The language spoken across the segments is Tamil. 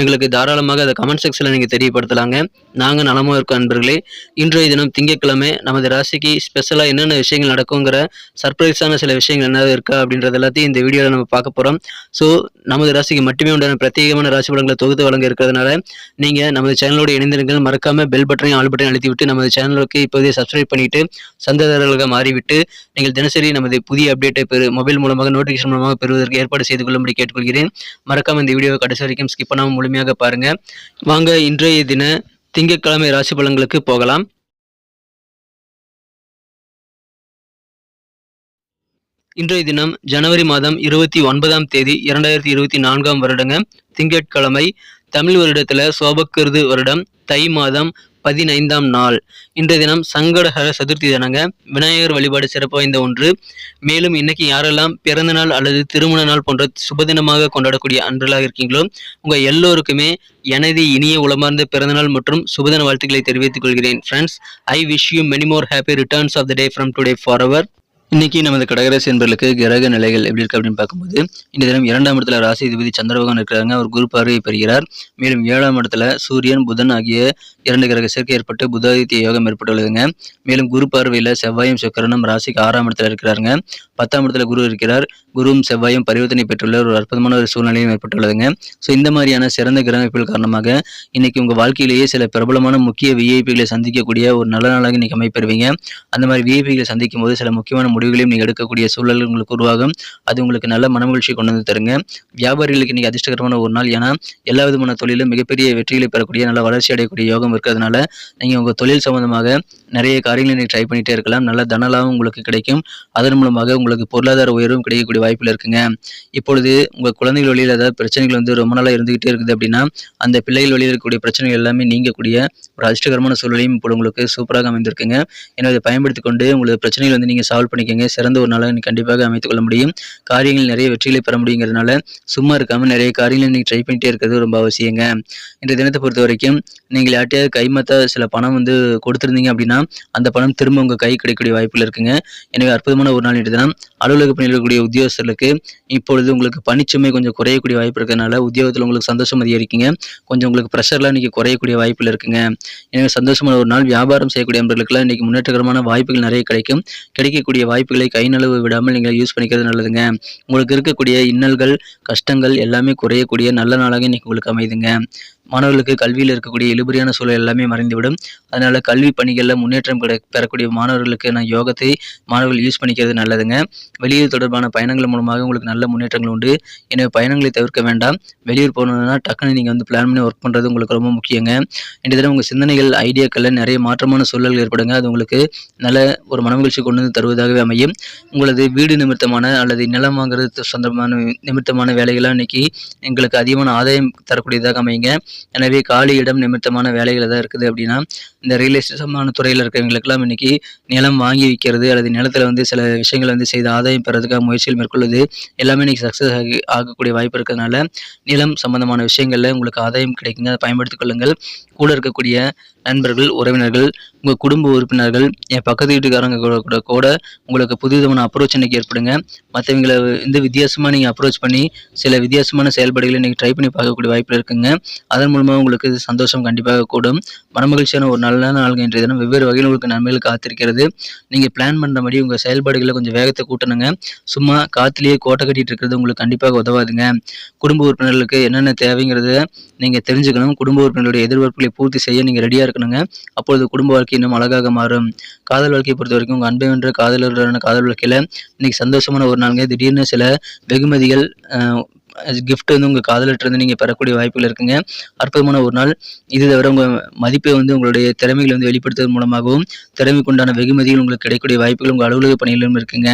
எங்களுக்கு தாராளமாக அதை கமெண்ட் செக்ஷனில் நீங்கள் தெரியப்படுத்தலாங்க. நாங்கள் நலமாக இருக்கோம் நண்பர்களே. இன்றைய தினம் திங்கட்கிழமை நமது ராசிக்கு ஸ்பெஷலாக என்னென்ன விஷயங்கள் நடக்குங்கிற சர்ப்ரைஸான சில விஷயங்கள் என்ன இருக்கா அப்படின்றது எல்லாத்தையும் இந்த வீடியோவில் நம்ம பார்க்க போகிறோம் ஸோ நமது ராசிக்கு மட்டுமே உண்டான பிரத்யேகமான ராசி படங்களை தொகுத்து வழங்க இருக்கிறதுனால நீங்கள் நமது சேனலோடு இணைந்திருங்கள். மறக்காமல் பெல் பட்டனையும் ஆல் பட்டனையும் அழுத்தி விட்டு நமது சேனலுக்கு இப்போதே சப்ஸ்கிரைப் பண்ணிவிட்டு சந்ததாரர்களாக மாறிவிட்டு நீங்கள் தினசரி நமது புதிய அப்டேட்டை பெறு மொபைல் மூலமாக நோட்டிஃபிகேஷன் மூலமாக பெறுவதற்கு ஏற்பாடு செய்து கொள்ளும்படி கேட்டுக்கொள்கிறேன். மறக்காமல் இந்த வீடியோவை கடைசி வரைக்கும் ஸ்கிப் பண்ணாமல் முழுமையாக பாருங்க. வாங்க இன்றைய தின திங்கட்கிழமை ராசி பலன்களுக்கு போகலாம். இன்றைய தினம் ஜனவரி மாதம் இருபத்தி ஒன்பதாம் தேதி இரண்டாயிரத்தி இருபத்தி நான்காம் வருடங்க. திங்கட்கிழமை தமிழ் வருடத்துல சோபக்கிருது வருடம். தை மாதம் பதினைந்தாம் நாள். இன்றைய தினம் சங்கடஹர சதுர்த்தி தினங்க விநாயகர் வழிபாடு சிறப்பு வாய்ந்த ஒன்று. மேலும் இன்னைக்கு யாரெல்லாம் பிறந்த நாள் அல்லது திருமண நாள் போன்ற சுபதினமாக கொண்டாடக்கூடிய அன்றலாக இருக்கீங்களோ உங்க எல்லோருக்குமே எனது இனிய உளமார்ந்த பிறந்தநாள் மற்றும் சுபதின வாழ்த்துக்களை தெரிவித்துக் கொள்கிறேன். Friends I wish you many more happy returns of the day from today for our இன்னைக்கு நமது கடகராசி என்பர்களுக்கு கிரக நிலைகள் எப்படி இருக்கு அப்படின்னு பார்க்கும்போது இந்த தினம் இரண்டாம் இடத்துல ராசி அதிபதி சந்திரபகவான் இருக்கிறாங்க. அவர் குரு பார்வையை பெறுகிறார். மேலும் ஏழாம் இடத்துல சூரியன் புதன் ஆகிய இரண்டு கிரக சேர்க்கை ஏற்பட்டு புதாதித்ய யோகம் ஏற்பட்டுள்ளதுங்க. மேலும் குரு பார்வையில் செவ்வாயும் சுக்கரனும் ராசிக்கு ஆறாம் இடத்துல இருக்கிறாருங்க. பத்தாம் இடத்துல குரு இருக்கிறார். குருவும் செவ்வாயும் பரிவர்த்தனை பெற்றுள்ள ஒரு அற்புதமான ஒரு சூழ்நிலையும் ஏற்பட்டுள்ளதுங்க. ஸோ இந்த மாதிரியான சிறந்த கிரக காரணமாக இன்னைக்கு உங்க வாழ்க்கையிலேயே சில பிரபலமான முக்கிய விஐபிகளை சந்திக்கக்கூடிய ஒரு நல்ல நாளாக இன்னைக்கு அமைப்பெறுவீங்க. அந்த மாதிரி விஐபிகளை சந்திக்கும் போது சில முக்கியமான முடிவுகளையும் நீங்கள் எடுக்கக்கூடிய சூழல் உங்களுக்கு உருவாகும். அது உங்களுக்கு நல்ல மனமகிழ்ச்சி கொண்டு வந்து தருங்க. வியாபாரிகளுக்கு இன்னைக்கு அதிர்ஷ்டகரமான ஒரு நாள். ஏன்னா எல்லா விதமான தொழிலும் மிகப்பெரிய வெற்றிகளை பெறக்கூடிய நல்ல வளர்ச்சி அடையக்கூடிய யோகம் இருக்கிறதுனால நீங்கள் உங்கள் தொழில் சம்பந்தமாக நிறைய காரியங்களை நீங்கள் ட்ரை பண்ணிகிட்டே இருக்கலாம். நல்ல தனலாகவும் உங்களுக்கு கிடைக்கும். அதன் மூலமாக உங்களுக்கு பொருளாதார உயர்வும் கிடைக்கக்கூடிய வாய்ப்பில் இருக்குங்க. இப்பொழுது உங்கள் குழந்தைகள் வழியில் ஏதாவது பிரச்சனைகள் வந்து ரொம்ப நாளாக இருந்துகிட்டே இருக்குது அப்படின்னா அந்த பிள்ளைகள் வழியில் இருக்கக்கூடிய பிரச்சனைகள் எல்லாமே நீங்கக்கூடிய ஒரு அதிர்ஷ்டகரமான சூழலையும் இப்போ உங்களுக்கு சூப்பராக அமைந்திருக்குங்க. எனவே அதை பயன்படுத்தி கொண்டு உங்களுக்கு பிரச்சனைகள் வந்து நீங்கள் சால்வ் பண்ணிக்கோங்க சிறந்த ஒரு நாளாக நீங்கள் கண்டிப்பாக அமைத்துக்கொள்ள முடியும். காரியங்கள் நிறைய வெற்றிகளை பெற முடியுங்கிறதுனால சும்மா இருக்காமல் நிறைய காரியங்களை நீங்கள் ட்ரை பண்ணிட்டே இருக்கிறது ரொம்ப அவசியங்க. இந்த தினத்தை பொறுத்த வரைக்கும் நீங்கள் யார்ட்டையாவது கைமத்த சில பணம் வந்து கொடுத்துருந்தீங்க அப்படின்னா அந்த பணம் திரும்ப உங்கள் கை கிடைக்கக்கூடிய வாய்ப்புகள் இருக்குங்க. எனவே அற்புதமான ஒரு நாள் இன்று தினம். அலுவலக பணியில் இருக்கக்கூடிய உத்தியோகஸ்தர்களுக்கு இப்பொழுது உங்களுக்கு பணிச்சுமை கொஞ்சம் குறையக்கூடிய வாய்ப்பு இருக்கிறதுனால உத்தியோகத்தில் உங்களுக்கு சந்தோஷம் அதிகரிக்குங்க. கொஞ்சம் உங்களுக்கு ப்ரெஷர்லாம் இன்றைக்கி குறையக்கூடிய வாய்ப்பில் இருக்குங்க. எனவே சந்தோஷமான ஒரு நாள். வியாபாரம் செய்யக்கூடிய நபர்களுக்கெல்லாம் இன்றைக்கி முன்னேற்றகரமான வாய்ப்புகள் நிறைய கிடைக்கும். கிடைக்கக்கூடிய வாய்ப்புகளை கை விடாமல் நீங்கள் யூஸ் பண்ணிக்கிறது நல்லதுங்க. உங்களுக்கு இருக்கக்கூடிய இன்னல்கள் கஷ்டங்கள் எல்லாமே குறையக்கூடிய நல்ல நாளாக இன்றைக்கி உங்களுக்கு அமைதுங்க. மாணவர்களுக்கு கல்வியில் இருக்கக்கூடிய இழுபறியான சூழல் எல்லாமே மறைந்துவிடும். அதனால் கல்வி பணிகளில் முன்னேற்றம் கிடை பெறக்கூடிய மாணவர்களுக்கு நான் யோகத்தை மாணவர்கள் யூஸ் பண்ணிக்கிறது நல்லதுங்க. வெளியூர் தொடர்பான பயணங்கள் மூலமாக உங்களுக்கு நல்ல முன்னேற்றங்கள் உண்டு. எனவே பயணங்களை தவிர்க்க வேண்டாம். வெளியூர் போகணுன்னா டக்குன்னு நீங்கள் வந்து பிளான் பண்ணி ஒர்க் பண்ணுறது உங்களுக்கு ரொம்ப முக்கியங்க. இந்த தினம் உங்கள் சிந்தனைகள் ஐடியாக்களில் நிறைய மாற்றமான சூழல்கள் ஏற்படுங்க. அது உங்களுக்கு நல்ல ஒரு மனமகிழ்ச்சி கொண்டு வந்து தருவதாகவே அமையும். உங்களது வீடு நிமித்தமான அல்லது நிலம் வாங்குறது சொந்தமான நிமித்தமான வேலைகள்லாம் இன்னைக்கு எங்களுக்கு அதிகமான ஆதாயம் தரக்கூடியதாக அமையுங்க. எனவே காலி இடம் நிமித்தமான வேலைகள் எதாவது இருக்குது அப்படின்னா இந்த ரியல் எஸ்டேட் சம்பந்தமான துறையில் இருக்கிறவங்களுக்கெல்லாம் இன்னைக்கு நிலம் வாங்கி விற்கிறது அல்லது நிலத்தில் வந்து சில விஷயங்களை வந்து செய்து ஆதாயம் பெறதுக்காக முயற்சிகள் மேற்கொள்வது எல்லாமே இன்னைக்கு சக்ஸஸ் ஆகி ஆகக்கூடிய வாய்ப்பு இருக்கிறதுனால நிலம் சம்பந்தமான விஷயங்களில் உங்களுக்கு ஆதாயம் கிடைக்குங்க. அதை பயன்படுத்திக் கொள்ளுங்கள். கூட இருக்கக்கூடிய நண்பர்கள் உறவினர்கள் உங்கள் குடும்ப உறுப்பினர்கள் என் பக்கத்து வீட்டுக்காரங்க கூட கூட கூட உங்களுக்கு புதுவிதமான அப்ரோச் இன்னைக்கு ஏற்படுங்க. மற்றவங்களை வந்து வித்தியாசமாக நீங்கள் அப்ரோச் பண்ணி சில வித்தியாசமான செயல்பாடுகளை நீங்கள் ட்ரை பண்ணி பார்க்கக்கூடிய வாய்ப்பில் இருக்குங்க. அதன் மூலமாக உங்களுக்கு சந்தோஷம் கண்டிப்பாக கூடும். மனமகிழ்ச்சியான ஒரு நல்ல நாள் இன்றைய தினம். வெவ்வேறு வகையில் உங்களுக்கு நன்மைகள் காத்திருக்கிறது. நீங்கள் பிளான் பண்ணுறபடி உங்கள் செயல்பாடுகளை கொஞ்சம் வேகத்தை கூட்டணுங்க. சும்மா காற்றுலேயே கோட்டை கட்டிட்டு இருக்கிறது உங்களுக்கு கண்டிப்பாக உதவாதுங்க. குடும்ப உறுப்பினர்களுக்கு என்னென்ன தேவைங்கிறத நீங்கள் தெரிஞ்சுக்கணும். குடும்ப உறுப்பினர்களுடைய எதிர்பார்ப்புகளை பூர்த்தி செய்ய நீங்கள் ரெடியாக இருக்கணுங்க அப்பொழுது குடும்ப வாழ்க்கை இன்னும் அழகாக மாறும். காதல் வாழ்க்கையை பொறுத்த வரைக்கும் உங்கள் அன்பை வென்ற காதலருடனான காதல் வாழ்க்கையில் இன்னைக்கு சந்தோஷமான ஒரு நாளுங்க. திடீர்னு சில வெகுமதிகள் கிஃப்ட் வந்து உங்கள் காதலிட்டிருந்து நீங்கள் பெறக்கூடிய வாய்ப்புகள் இருக்குங்க. அற்புதமான ஒரு நாள். இது தவிர உங்கள் மதிப்பை வந்து உங்களுடைய திறமைகளை வந்து வெளிப்படுத்துவதன் மூலமாகவும் திறமைக்குண்டான வெகுமதிகள் உங்களுக்கு கிடைக்கக்கூடிய வாய்ப்புகள் உங்கள் அலுவலக பணிகளிலும் இருக்குங்க.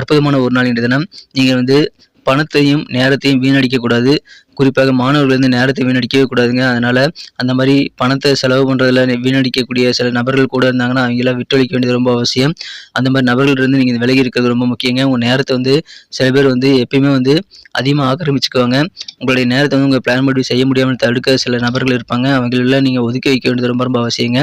அற்புதமான ஒரு நாள் இன்றைய தினம். நீங்கள் வந்து பணத்தையும் நேரத்தையும் வீணடிக்கக்கூடாது. குறிப்பாக மாணவர்கள் வந்து நேரத்தை வீணடிக்கவே கூடாதுங்க. அதனால் அந்த மாதிரி பணத்தை செலவு பண்ணுறதுல வீணடிக்கக்கூடிய சில நபர்கள் கூட இருந்தாங்கன்னா அவங்களாம் விட்டொழிக்க வேண்டியது ரொம்ப அவசியம். அந்த மாதிரி நபர்கள் இருந்து நீங்கள் விலகி இருக்கிறது ரொம்ப முக்கியங்க. உங்கள் நேரத்தை வந்து சில பேர் வந்து எப்பயுமே வந்து அதிகமாக ஆக்கிரமிச்சுக்குவாங்க. உங்களுடைய நேரத்தை வந்து உங்கள் பிளான் படி செய்ய முடியாமல் தடுக்க சில நபர்கள் இருப்பாங்க. அவங்களெல்லாம் நீங்கள் ஒதுக்கி வைக்க வேண்டியது ரொம்ப ரொம்ப அவசியங்க.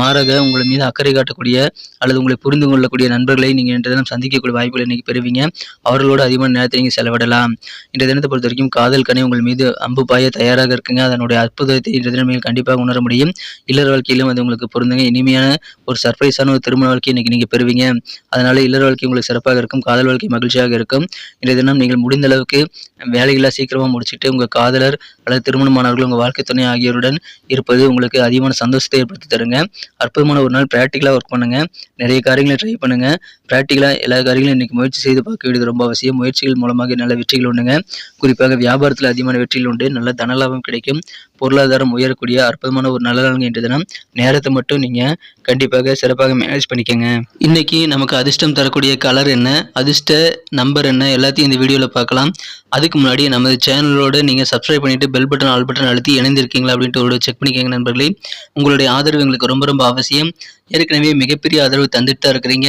மாறாக உங்கள் மீது அக்கறை காட்டக்கூடிய அல்லது உங்களை புரிந்து கொள்ளக்கூடிய நண்பர்களை நீங்கள் இன்றைய தினம் சந்திக்கக்கூடிய வாய்ப்புகளை இன்றைக்கி பெறுவீங்க. அவர்களோட அதிகமான நேரத்தை நீங்கள் செலவிடலாம். இன்றைய தினத்தை பொறுத்த வரைக்கும் காதல் கனி உங்கள் மீது அம்பு பாய தயாராக இருக்குங்க. அதனுடைய அற்புதத்தை இன்றைய தினம் நீங்கள் கண்டிப்பாக உணர முடியும். இல்லற வாழ்க்கையிலும் அது உங்களுக்கு பொருந்துங்க. இனிமையான ஒரு சர்ப்ரைஸான ஒரு திருமண வாழ்க்கையை இன்னைக்கு நீங்கள் பெறுவீங்க. அதனால இல்லற வாழ்க்கை உங்களுக்கு சிறப்பாக இருக்கும். காதல் வாழ்க்கை மகிழ்ச்சியாக இருக்கும். இன்றைய தினம் நீங்கள் முடிந்த அளவுக்கு வேலைகளை சீக்கிரமாக முடிச்சுட்டு உங்கள் காதலர் அல்லது திருமணமானவர்கள் உங்கள் வாழ்க்கை துணை ஆகியோருடன் இருப்பது உங்களுக்கு அதிகமான சந்தோஷத்தை ஏற்படுத்தி தருங்க. அற்புதமான ஒரு நாள் ப்ராக்டிக்கலாக ஒர்க் பண்ணுங்க. நிறைய காரியங்களை ட்ரை பண்ணுங்க. ப்ராக்டிக்கலாக எல்லா காரியங்களும் இன்னைக்கு முயற்சி செய்து பார்க்க வேண்டியது ரொம்ப அவசியம். முயற்சிகள் மூலமாக நல்ல வெற்றிகள் ஒன்றுங்க குறிப்பாக வியாபாரத்தில் அதிகமான வெற்றியில் உண்டு நல்ல தனலாபம் கிடைக்கும். பொருளாதாரம் உயரக்கூடிய அற்புதமான ஒரு நல்ல நாளுங்க இன்றைய தினம். நேரத்தை மட்டும் நீங்கள் கண்டிப்பாக சிறப்பாக மேனேஜ் பண்ணிக்கோங்க. இன்னைக்கு நமக்கு அதிர்ஷ்டம் தரக்கூடிய கலர் என்ன? அதிர்ஷ்ட நம்பர் என்ன? எல்லாத்தையும் இந்த வீடியோவில் பார்க்கலாம். அதுக்கு முன்னாடி நமது சேனலோடு நீங்கள் சப்ஸ்கிரைப் பண்ணிட்டு பெல் பட்டன் ஆல் பட்டன் அழுத்தி இணைந்திருக்கீங்களா அப்படின்ட்டு ஒரு செக் பண்ணிக்கோங்க நண்பர்களே. உங்களுடைய ஆதரவு எங்களுக்கு ரொம்ப ரொம்ப அவசியம். ஏற்கனவே மிகப்பெரிய ஆதரவு தந்துட்டு தான் இருக்கிறீங்க.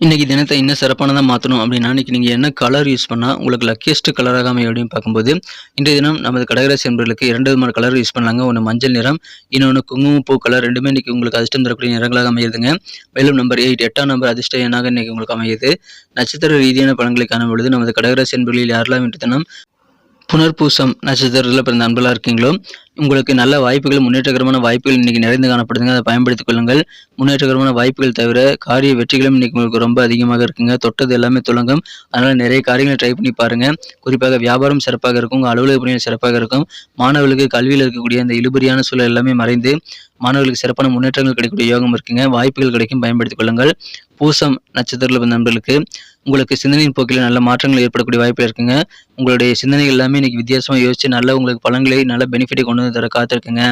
இன்றைக்கி தினத்தை இன்னும் சிறப்பானதாக மாற்றணும் அப்படின்னா இன்றைக்கி நீங்கள் என்ன கலர் யூஸ் பண்ணால் உங்களுக்கு லக்கியஸ்ட் கலராக அமையும் அப்படின்னு பார்க்கும்போது இன்றைய தினம் நமது கடகராசி என்பவர்களுக்கு இரண்டு விதமான கலர் யூஸ் பண்ணலாங்க. ஒன்று மஞ்சள் நிறம் இன்னொன்று குங்குமப்பூ கலர் ரெண்டுமே இன்றைக்கி உங்களுக்கு அதிர்ஷ்டம் தரக்கூடிய நிறங்களாக அமையுதுங்க மேலும் நம்பர் எயிட் எட்டாம் நம்பர் அதிர்ஷ்ட எண்ணாக இன்றைக்கி உங்களுக்கு அமையுது. நட்சத்திர ரீதியான பலன்களை காணும் பொழுது நமது கடகராசி என்பர்களில் யாரெல்லாம் இன்று தினம் புனர்பூசம் நட்சத்திரத்தில் பிறந்த அன்பலாக இருக்கீங்களோ உங்களுக்கு நல்ல வாய்ப்புகள் முன்னேற்றகரமான வாய்ப்புகள் இன்றைக்கி நிறைந்து காணப்படுதுங்க. அதை பயன்படுத்திக் கொள்ளுங்கள். முன்னேற்றகரமான வாய்ப்புகள் தவிர காரிய வெற்றிகளும் இன்னைக்கு உங்களுக்கு ரொம்ப அதிகமாக இருக்குங்க. தொட்டது எல்லாமே துளங்கும். அதனால் நிறைய காரியங்களை ட்ரை பண்ணி பாருங்கள் குறிப்பாக வியாபாரம் சிறப்பாக இருக்கும். உங்கள் அலுவலக பணிகள் சிறப்பாக இருக்கும். மாணவர்களுக்கு கல்வியில் இருக்கக்கூடிய அந்த இழுபறியான சூழல் எல்லாமே மறைந்து மாணவர்களுக்கு சிறப்பான முன்னேற்றங்கள் கிடைக்கக்கூடிய யோகம் இருக்குங்க. வாய்ப்புகள் கிடைக்கும். பயன்படுத்திக் கொள்ளுங்கள். பூசம் நட்சத்திரத்தில் நண்பர்களுக்கு உங்களுக்கு சிந்தனையின் போக்கில் நல்ல மாற்றங்கள் ஏற்படக்கூடிய வாய்ப்பு இருக்குங்க. உங்களுடைய சிந்தனைகள் எல்லாமே இன்னைக்கு வித்தியாசமாக யோசிச்சு நல்ல உங்களுக்கு பலன்களை நல்ல பெனிஃபிட்டை கொண்டு வந்து தர காத்திருக்குங்க.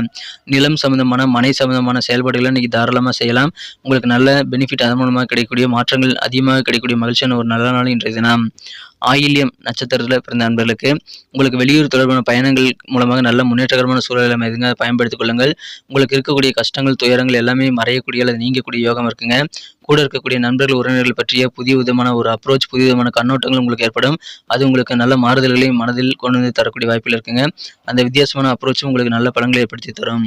நிலம் சம்பந்தமான மனை சம்பந்தமான செயல்பாடுகளை இன்னைக்கு தாராளமாக செய்யலாம். உங்களுக்கு நல்ல பெனிஃபிட் அதன் மூலமாக கிடைக்கக்கூடிய மாற்றங்கள் அதிகமாக கிடைக்கக்கூடிய மகிழ்ச்சியான ஒரு நல்ல நாள் இன்றைய தினம். ஆயில்யம் நட்சத்திரத்தில் பிறந்த நண்பர்களுக்கு உங்களுக்கு வெளியூர் தொடர்பான பயணங்கள் மூலமாக நல்ல முன்னேற்றகரமான சூழலை எதுங்க பயன்படுத்திக் கொள்ளுங்கள்? உங்களுக்கு இருக்கக்கூடிய கஷ்டங்கள் துயரங்கள் எல்லாமே மறையக்கூடிய அல்லது நீங்கக்கூடிய யோகம் இருக்குங்க. கூட இருக்கக்கூடிய நண்பர்கள் உறவினர்கள் பற்றிய புதிய விதமான ஒரு அப்ரோச் புதிய விதமான கண்ணோட்டங்கள் உங்களுக்கு ஏற்படும். அது உங்களுக்கு நல்ல மாறுதல்களையும் மனதில் கொண்டு வந்து தரக்கூடிய வாய்ப்பில் இருக்குங்க. அந்த வித்தியாசமான அப்ரோச்சும் உங்களுக்கு நல்ல பலன்களை ஏற்படுத்தி தரும்.